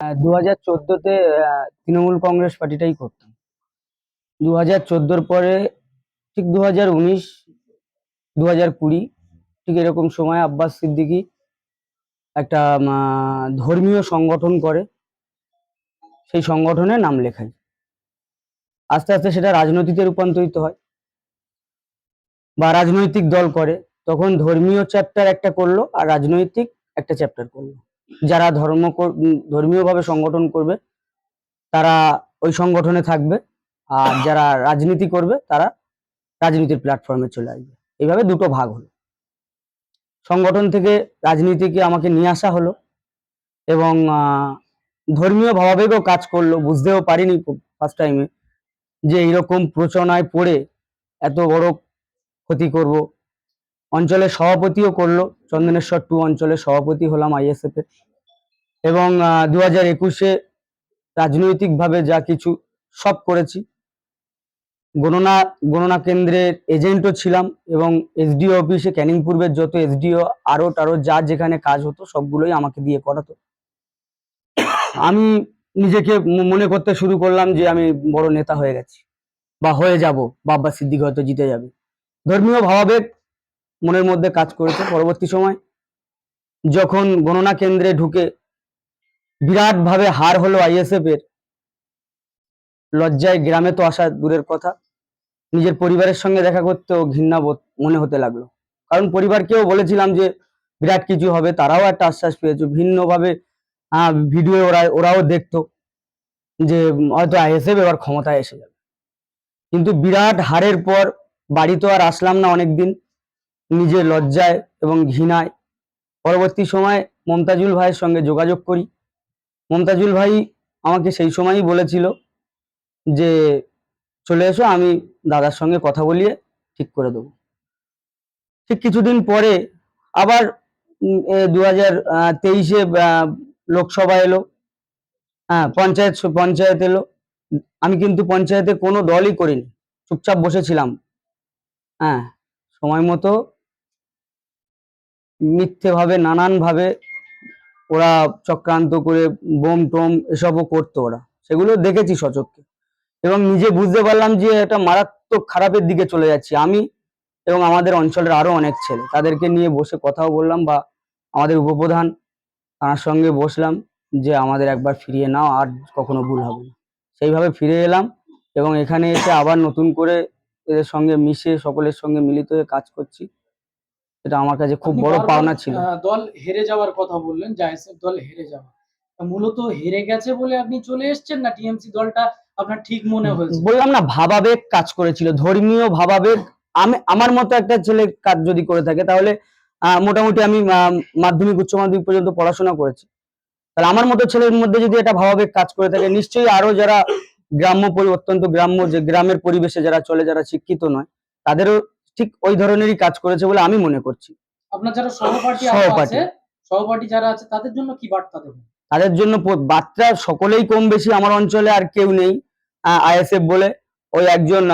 দু হাজার তৃণমূল কংগ্রেস পার্টিটাই করতাম। দু হাজার চোদ্দোর পরে, ঠিক দু হাজার উনিশ দু হাজার কুড়ি, ঠিক এরকম সময় আব্বাস সিদ্দিকী একটা ধর্মীয় সংগঠন করে। সেই সংগঠনে নাম লেখায়। আস্তে আস্তে সেটা রাজনীতিতে রূপান্তরিত হয় বা রাজনৈতিক দল করে। তখন ধর্মীয় চ্যাপ্টার একটা করল আর রাজনৈতিক একটা চ্যাপ্টার করল। যারা ধর্ম ধর্মীয়ভাবে সংগঠন করবে, তারা ওই সংগঠনে থাকবে। আর যারা রাজনীতি করবে, তারা রাজনীতির প্ল্যাটফর্মে চলে আসবে। এইভাবে দুটো ভাগ হলো। সংগঠন থেকে রাজনীতিকে আমাকে নিয়ে আসা হলো এবং ধর্মীয় ভাবাবেগও কাজ করল। বুঝতেও পারিনি ফার্স্ট টাইমে যে এইরকম প্রচনায় পড়ে এত বড় ক্ষতি করব। অঞ্চলের সভাপতিও করল, চন্দনেশ্বর টু অঞ্চলের সভাপতি হলাম আইএসএফ এর। এবং দু হাজার একুশে রাজনৈতিকভাবে যা কিছু সব করেছি। গণনা গণনা কেন্দ্রের এজেন্টও ছিলাম এবং এসডিও অফিসে ক্যানিং পূর্বের যত এসডিও আরও টারো যা যেখানে কাজ হতো সবগুলোই আমাকে দিয়ে করাতো। আমি নিজেকে মনে করতে শুরু করলাম যে আমি বড় নেতা হয়ে গেছি। বা হয়ে যাব, বাবা সিদ্দিক হয়তো জিতে যাবে। ধর্মীয় ভাবাবেগ মনের মধ্যে কাজ করেছে পরবর্তী সময়। যখন গণনা কেন্দ্রে ঢুকে বিরাট ভাবে হার হলো আইএসএফ এর, লজ্জায় গ্রামে তো আসা দূরের কথা। নিজের পরিবারের সঙ্গে দেখা করতেও ঘৃণা মনে হতে লাগল। কারণ পরিবারকেও বলেছিলাম যে, বিরাট কিছু হবে, তারাও একটা আশ্বাস পেয়েছে। ভিন্নভাবে ভিডিও ওরা, ওরাও দেখতো যে, হয়তো আইএসএফ এবার ক্ষমতায় এসে যাবে। কিন্তু বিরাট হারের পর বাড়ি তো আর আসলাম না অনেকদিন। নিজের লজ্জায় এবং ঘৃণায়। পরবর্তী সময় মমতাজুল ভাইয়ের সঙ্গে যোগাযোগ করি। মমতাজুল ভাই আমাকে সেই সময়ই বলেছিল যে, চলে এসো, আমি দাদার সঙ্গে কথা বলিয়ে ঠিক করে দেবো। ঠিক কিছুদিন পরে আবার দু হাজার তেইশে লোকসভা এলো। হ্যাঁ পঞ্চায়েত পঞ্চায়েত এলো। আমি কিন্তু পঞ্চায়েতে কোনো দলই করিনি। চুপচাপ বসেছিলাম। হ্যাঁ সময় মতো মিথ্যে ভাবে নানান ভাবে ওরা চক্রান্ত করে বোম টোম এসবও করতো ওরা। সেগুলো দেখেছি সচক্ষে। এবং নিজে বুঝতে পারলাম যে এটা মারাত্মক খারাপের দিকে চলে যাচ্ছি। আমি এবং আমাদের অঞ্চলের আরও অনেক ছেলে, তাদেরকে নিয়ে বসে কথাও বললাম বা আমাদের উপপ্রধান তার সঙ্গে বসলাম যে আমাদের একবার ফিরিয়ে নাও, আর কখনো ভুল হবে না। সেইভাবে ফিরে এলাম এবং এখানে এসে আবার নতুন করে এদের সঙ্গে মিশে, সকলের সঙ্গে মিলিত হয়ে কাজ করছি। এটা আমার কাছে খুব বড় পাওনা ছিল। দল হেরে যাওয়ার কথা বললেন যে দল হেরে যাওয়া। মূলত হেরে গেছে বলে আপনি চলে এসেছেন না টিএমসি দলটা আপনার ঠিক মনে হয়েছে? বললাম না ভাবাবেগ কাজ করেছিল ধর্মীয় ভাবাবেগ। আমি আমার মতো একটা ছেলে কাজ যদি করে থাকে তাহলে মোটামুটি আমি মাধ্যমিক উচ্চ মাধ্যমিক পর্যন্ত পড়াশোনা করেছি। তাহলে আমার মতো ছেলের মধ্যে যদি এটা ভাবাবেগ কাজ করে থাকে নিশ্চয়ই আরও যারা গ্রাম্য অত্যন্ত গ্রাম্য যে গ্রামের পরিবেশে যারা চলে যারা শিক্ষিত নয় তাদেরও ঠিক ওই ধরনেরই কাজ করেছে বলে আমি মনে করছি। আপনার যারা সহপাঠী। আছে সহপাঠী যারা আছে তাদের জন্য কি বার্তা দেবেন? তাদের জন্য বাচ্চা সকলেই কম বেশি আমার অঞ্চলে আর কেউ নেই আইএসএফ বলে। ওই একজন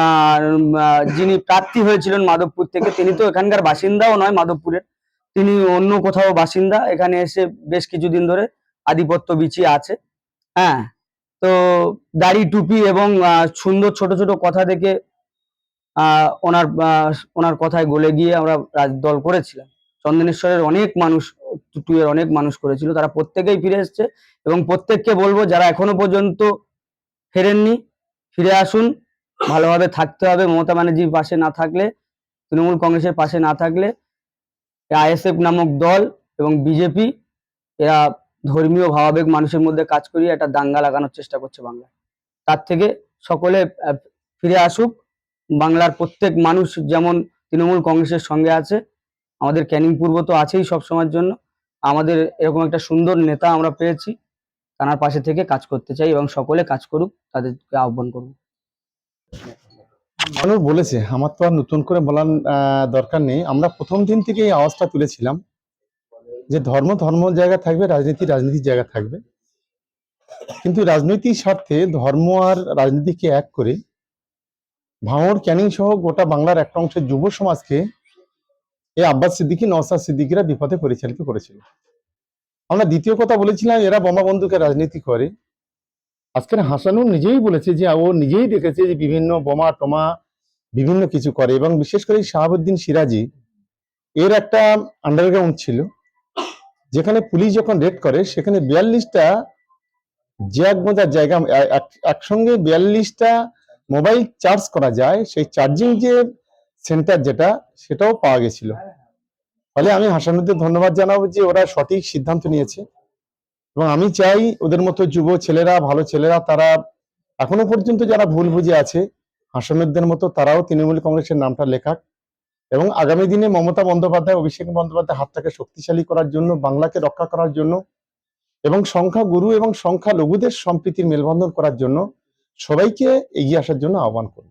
যিনি প্রার্থী হয়েছিলেন মাধবপুর থেকে তিনি তো এখানকার বাসিন্দাও নয় মাধবপুরের। তিনি অন্য কোথাও বাসিন্দা এখানে এসে বেশ কিছুদিন ধরে আধিপত্য বিছিয়ে আছে। হ্যাঁ তো দাড়ি টুপি এবং সুন্দর ছোট ছোট কথা দেখে ওনার ওনার কথায় গলে গিয়ে আমরা দল করেছিলাম। চন্দনেশ্বরের অনেক মানুষ, টুটুয়ের অনেক মানুষ করেছিল। তারা প্রত্যেকেই ফিরে এসেছে এবং প্রত্যেককে বলব, যারা এখনও পর্যন্ত ফেরেননি, ফিরে আসুন। ভালোভাবে থাকতে হবে। মমতা ব্যানার্জির পাশে না থাকলে, তৃণমূল কংগ্রেসের পাশে না থাকলে আইএসএফ নামক দল এবং বিজেপি, এরা ধর্মীয় ভাবাবেগ মানুষের মধ্যে কাজ করিয়ে একটা দাঙ্গা লাগানোর চেষ্টা করছে বাংলায়। তার থেকে সকলে ফিরে আসুক। বাংলার প্রত্যেক মানুষ যেমন তৃণমূল কংগ্রেসের সঙ্গে আছে, আমাদের ক্যানিং পূর্ব তো আছেই সব সময়ের জন্য। আমাদের এরকম একটা সুন্দর নেতা আমরা পেয়েছি, তার পাশে থেকে কাজ করতে চাই এবং সকলে কাজ করুক, তাদেরকে আহ্বান করব মানুষ বলেছে, আমার তো আর নতুন করে বলার দরকার নেই। আমরা প্রথম দিন থেকে এই আওয়াজটা তুলেছিলাম, যে ধর্ম ধর্ম জায়গা থাকবে, রাজনীতি রাজনীতির জায়গা থাকবে। কিন্তু রাজনৈতিক স্বার্থে ধর্ম আর রাজনীতিকে এক করে ভাঙড়, ক্যানিং সহ গোটা বাংলার একটা অংশের যুব সমাজকে এই আব্বাস সিদ্দিকী, নওসাদ সিদ্দিকীরা বিপদে পরিচালিত করেছিল। আমরা দ্বিতীয় কথা বলেছিলাম, এরা বোমা বন্দুকের রাজনীতি করে। আজকের হাসানুর নিজেই বলেছে যে, ও নিজেই দেখেছে যে বিভিন্ন বোমা টোমা বিভিন্ন কিছু করে এবং বিশেষ করে শাহাবুদ্দিন সিরাজি, এর একটা আন্ডারগ্রাউন্ড ছিল, যেখানে পুলিশ যখন রেড করে, সেখানে বিয়াল্লিশটা জ্যাক বোঝার জায়গা, এক- একসঙ্গে বিয়াল্লিশটা মোবাইল চার্জ করা যায় সেই চার্জিং যে সেন্টার যেটা সেটাও পাওয়া গেছিল। ফলে আমি হাসানুদ্দের ধন্যবাদ জানাব যে ওরা সঠিক সিদ্ধান্ত নিয়েছে। এবং আমি চাই ওদের মতো যুব ছেলেরা ভালো ছেলেরা তারা এখনও পর্যন্ত যারা ভুল বুঝে আছে হাসানুদ্দের মতো তারাও তৃণমূল কংগ্রেসের নামটা লেখাক। এবং আগামী দিনে মমতা বন্দ্যোপাধ্যায় অভিষেক বন্দ্যোপাধ্যায় হাতটাকে শক্তিশালী করার জন্য বাংলাকে রক্ষা করার জন্য এবং সংখ্যা গুরু এবং সংখ্যা লঘুদের সম্প্রীতির মেলবন্ধন করার জন্য সবাইকে এগিয়ে আসার জন্য আহ্বান করব